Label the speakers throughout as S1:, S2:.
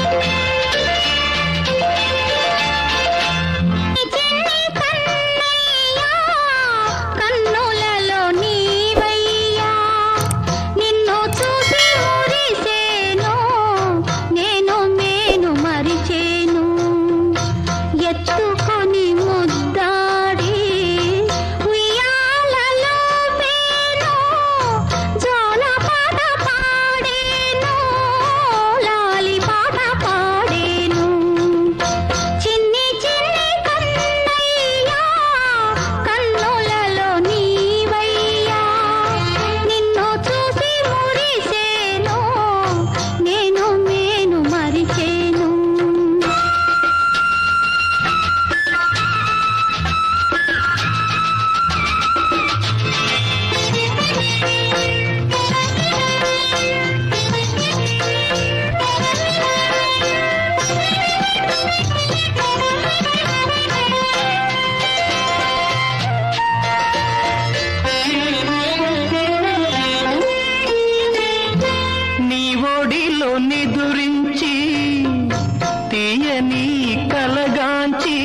S1: Thank you. కలగని కలగాంచి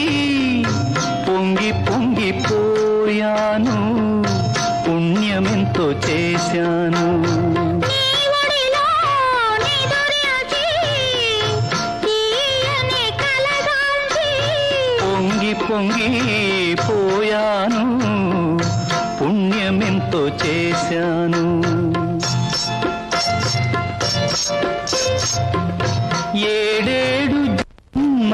S1: పొంగి పొంగిపోయాను పుణ్యమెంతో చేశాను. పొంగి పొంగి పోయాను పుణ్యమెంతో చేశాను.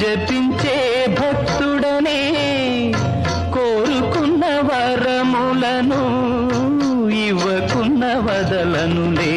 S2: జపించే భక్తుడనే కోరుకున్న
S1: వరములను ఇవ్వకున్న వదలనులే